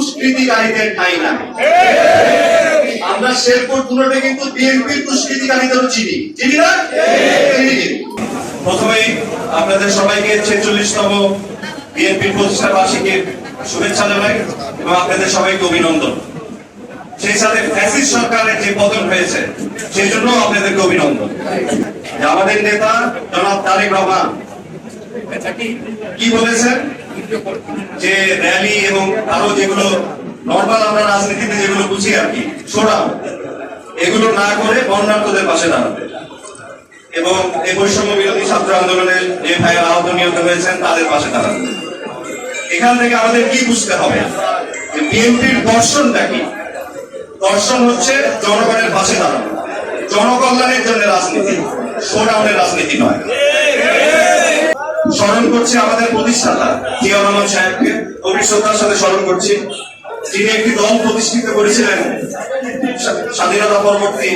দুষ্কৃতিকারীদের ঠাঁই না। আমরা শেরপুর পুরোটা কিন্তু বিএনপির দুষ্কৃতিকারীদেরও চিনি। চিনি না? প্রথমেই আপনাদের সবাইকে ছেচল্লিশতম বিএনপির প্রতিষ্ঠা বার্ষিকীর শুভেচ্ছা জানাই এবং আপনাদের সবাইকে অভিনন্দন। সেই সাথে ফ্যাসিস সরকারের যে পতন হয়েছে, সেই জন্য আপনাদেরকে অভিনন্দন। আমাদের নেতা জনাব তারেক রহমান কি বলেছেন? যে র্যালি এবং আরও যেগুলো নর্মাল আমরা রাজনীতিতে যেগুলো বুঝি আর কি সোরাম এগুলো না করে বর্ণার্থদের পাশে দাঁড়াবে এবং এই বৈষম্য বিরোধী ছাত্র আন্দোলনের যে ভাইয়ের আহত নিহত হয়েছেন, তাদের পাশে দাঁড়াবে এখান থেকে আমাদের কি বুঝতে হবে? যে বিএনপির দর্শনটা কি? দর্শন হচ্ছে জনগণের পাশে দাঁড়ানো। জনকল্যাণের জন্য রাজনীতি শোডাউনের রাজনীতি নয়। স্মরণ করছি আমাদের প্রতিষ্ঠাতা জিয়া রহমান সাহেবকে। গভীর শ্রদ্ধার সাথে স্মরণ করছি। তিনি একটি দল প্রতিষ্ঠিত করেছিলেন, স্বাধীনতা পরবর্তী।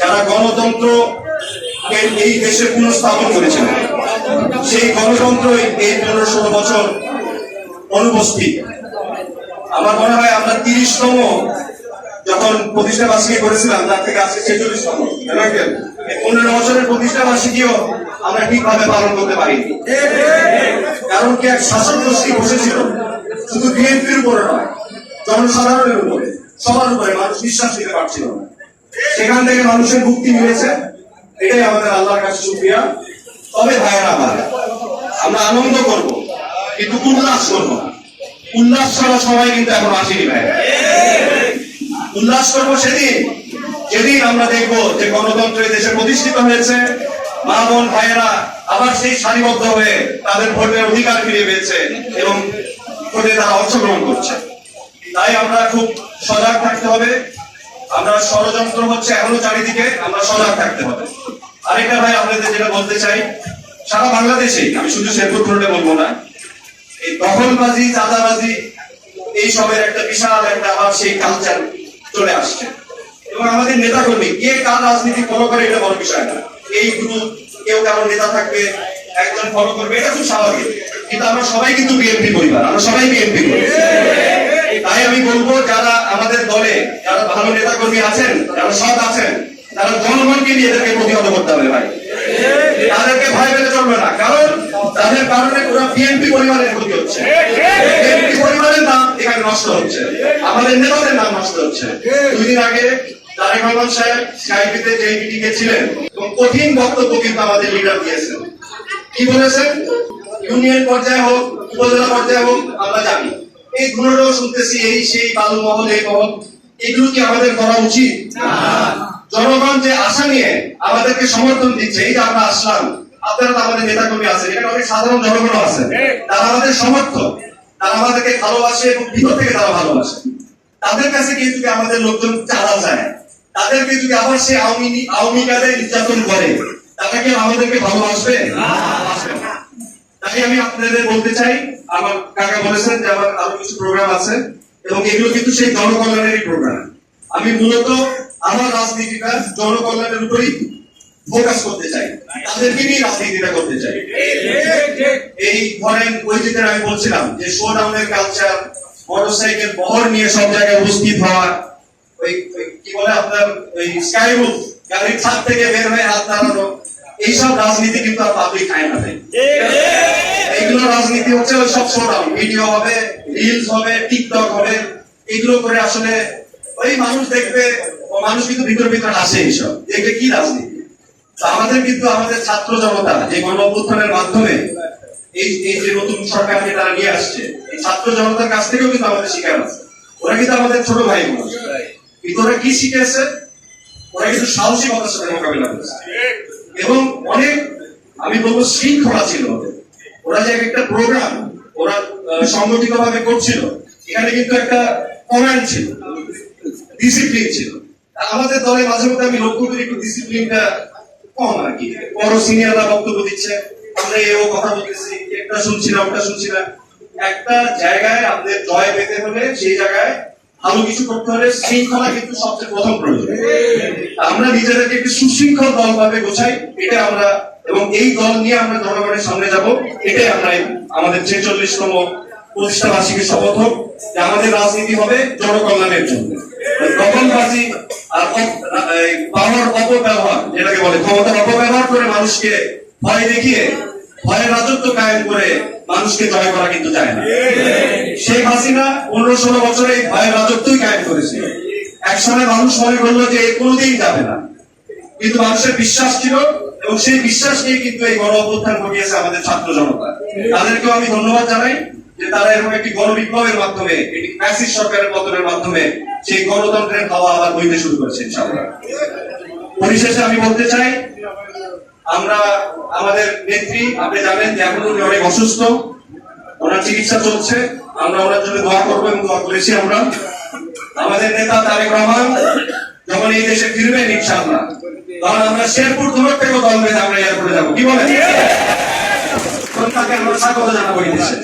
যারা গণতন্ত্র এই দেশে পুনঃস্থাপন করেছিলেন সেই গণতন্ত্র এই পনেরো ষোলো বছর অনুপস্থিত। আমার মনে হয় আমরা তিরিশতম যখন প্রতিষ্ঠা বার্ষিকী করেছিলাম, তার থেকে আজকে ছেচল্লিশতম। পনেরো বছরের প্রতিষ্ঠা বার্ষিকীও আমরা ঠিকভাবে পালন করতে পারিনি। কারণ কি এক শাসক গোষ্ঠী বসেছিল, শুধু বিএনপির উপরে নয়, জনসাধারণের উপরে। সবার উপরে মানুষ বিশ্বাস দিতে পারছিল না। সেখান থেকে মানুষের মুক্তি মিলেছে, এটাই আমাদের আল্লাহর কাছে শুক্রিয়া। তবে ভাইয়েরা আমার, আমরা আনন্দ করব, কিন্তু উল্লাস করব উল্লাস ছাড়া সবাই কিন্তু এখন আসেনি ভাই উল্লাস করব সেদিন, যেদিন আমরা দেখব যে গণতন্ত্র দেশে প্রতিষ্ঠিত হয়েছে মা বোন ভাইয়েরা আবার সেই সারিবদ্ধ হয়ে তাদের ভোটের অধিকার ফিরে পেয়েছে এবং ভোটে তারা অংশগ্রহণ করছে। তাই আমরা খুব সজাগ থাকতে হবে। আমরা ষড়যন্ত্র হচ্ছে এখনও চারিদিকে, আমরা সজাগ থাকতে হবে। আরেকটা ভাই আপনাদের যেটা বলতে চাই, সারা বাংলাদেশে আমি শুধু শেরপুর রোডে বলব না, এই দখলবাজি, চাঁদাবাজি, এই সবের একটা বিশাল একটা আবার সেই কালচার চলে আসছে। এবং আমাদের নেতা কর্মী কে কার রাজনীতি ফলো করে, এটা বড় বিষয় না। এই কেউ কারও নেতা থাকবে একজন ফলো করবে, এটা খুব স্বাভাবিক। কিন্তু আমরা সবাই কিন্তু বিএনপি পরিবার, আমরা সবাই বিএনপি তাই আমি বলব, যারা আমাদের দলে, যারা ভালো নেতা কর্মী আছেন, যারা সৎ আছেন, তারা জনগণকে নিয়ে এদেরকে প্রতিহত করতে হবে ভাই। তাদেরকে ভয় পেতে চলবে না, কারণ তাদের কারণে পুরো বিএনপি পরিবারের ক্ষতি হচ্ছে। বিএনপি পরিবারের নাম এখানে নষ্ট হচ্ছে। আমাদের নেতাদের নাম নষ্ট হচ্ছে। দুই দিন আগে তারেক রহমান সাহেব এবং কঠিন বক্তব্য কিন্তু আমাদের লিডার দিয়েছেন। কি বলেছেন? ইউনিয়ন পর্যায়ে হোক, উপজেলা পর্যায়ে হোক, আমরা জানি। এই শুনতেছি এই সেই বালু মহল, এই মহল, এগুলো কি আমাদের করা উচিত? জনগণ যে আশা নিয়ে আমাদেরকে সমর্থন দিচ্ছে, এই যে আমরা আসলাম, আপনারা তো আমাদের নেতা কর্মী আছেন, এখানে অনেক সাধারণ জনগণ আছে তারা আমাদের সমর্থক, তারা আমাদেরকে ভালোবাসে এবং ভিতর থেকে তারা ভালোবাসে। তাদের কাছে কিন্তু আমাদের লোকজন চালা যায় তাদেরকে যদি আবার সে আওয়ামী আওয়ামী কাদের নির্যাতন করে তারা কি আমাদেরকে ভালোবাসবে। তাই আমি আপনাদের বলতে চাই, আমার কাকা বলেছেন যে আমার আরও কিছু প্রোগ্রাম আছে, এবং এগুলো কিন্তু সেই জনকল্যাণেরই প্রোগ্রাম আমি মূলত আমার রাজনীতিটা জনকল্যাণের উপরই ফোকাস করতে চাই। তাদেরকে নিয়ে রাজনীতিটা করতে চাই। এই ধরেন ওই যেটা আমি বলছিলাম যে শো ডাউনের কালচার মোটরসাইকেল বহর নিয়ে সব জায়গায় উপস্থিত হওয়া ওই কি বলে আপনার ওই স্কাই রুফ গাড়ির ছাদ থেকে বের হয়ে হাত দাঁড়ানো এইসব রাজনীতি কিন্তু আর পাবলিক খায় না এইগুলো রাজনীতি হচ্ছে ওই সব শোডাউন ভিডিও হবে রিলস হবে টিকটক হবে এগুলো করে আসলে ওই মানুষ দেখবে ও মানুষ কিন্তু ভিতর ভিতর আসে এইসব দেখবে কি রাজনীতি? আমাদের কিন্তু আমাদের ছাত্র জনতা যে গণ অভ্যুত্থানের মাধ্যমে এই এই যে নতুন সরকারকে তারা নিয়ে আসছে এই ছাত্র জনতার কাছ থেকেও কিন্তু আমাদের শিকার আছে ওরা কিন্তু আমাদের ছোট ভাই বোন ওরা কি শিখেছে ওরা কিন্তু সাহসিকতার সাথে মোকাবিলা করেছে এবং অনেক, আমি বলব শৃঙ্খলা ছিল ওরা যে একটা প্রোগ্রাম ওরা সংগঠিত ভাবে করছিল, এখানে কিন্তু একটা কমান্ড ছিল ডিসিপ্লিন ছিল। আমাদের দলে মাঝে মধ্যে আমি লক্ষ্য করি একটু ডিসিপ্লিনটা কম আর কি। বড় সিনিয়ররা বক্তব্য দিচ্ছে, আমরা এও কথা বলতেছি, একটা শুনছি না, ওটা শুনছি না। একটা জায়গায় আমাদের জয় পেতে হলে সেই জায়গায় ভালো কিছু করতে হলে শৃঙ্খলা কিন্তু সবচেয়ে প্রথম প্রয়োজন। আমরা নিজেদেরকে একটি সুশৃঙ্খল দল ভাবে গোছাই, এটা আমরা, এবং এই দল নিয়ে আমরা জনগণের সামনে যাব, এটাই আমরা আমাদের ছেচল্লিশতম প্রতিষ্ঠাবার্ষিকীর শপথ হোক, যে আমাদের রাজনীতি হবে জনকল্যাণের জন্য। দখলবাজি আর পাওয়ার অপব্যবহার, যেটাকে বলে ক্ষমতার অপব্যবহার করে মানুষকে ভয় দেখিয়ে, ভয়ের রাজত্ব কায়েম করে মানুষকে জয় করা কিন্তু যায় না। শেখ হাসিনা পনেরো ষোলো বছরে ভয়ের রাজত্বই কায়েম করেছিল এক সময় মানুষ মনে করল যে কোনোদিন যাবে না। কিন্তু মানুষের বিশ্বাস ছিল এবং সেই বিশ্বাস নিয়ে কিন্তু এই গণ অভ্যুত্থান ঘটিয়েছে আমাদের ছাত্র জনতা। তাদেরকেও আমি ধন্যবাদ জানাই যে তারা এরকম একটি গণবিপ্লবের মাধ্যমে, একটি ফ্যাসিস্ট সরকারের পতনের মাধ্যমে সেই গণতন্ত্রের হাওয়া আবার বইতে শুরু করেছে ইনশাআল্লাহ। পরিশেষে আমি বলতে চাই, আমরা আমাদের নেত্রী, আপনি জানেন যে এখন উনি অনেক অসুস্থ। ওনার চিকিৎসা চলছে, আমরা ওনার জন্য দোয়া করব এবং দোয়া করেছি আমরা। আমাদের নেতা তারেক রহমান, যখন এই দেশে ফিরবেন ইনশাআল্লাহ। তখন আমরা শেরপুর দূর থেকে দল বেঁধে আমরা এয়ারপোর্টে যাব। কি বলেন? তাকে আমরা স্বাগত জানাব এই দেশে?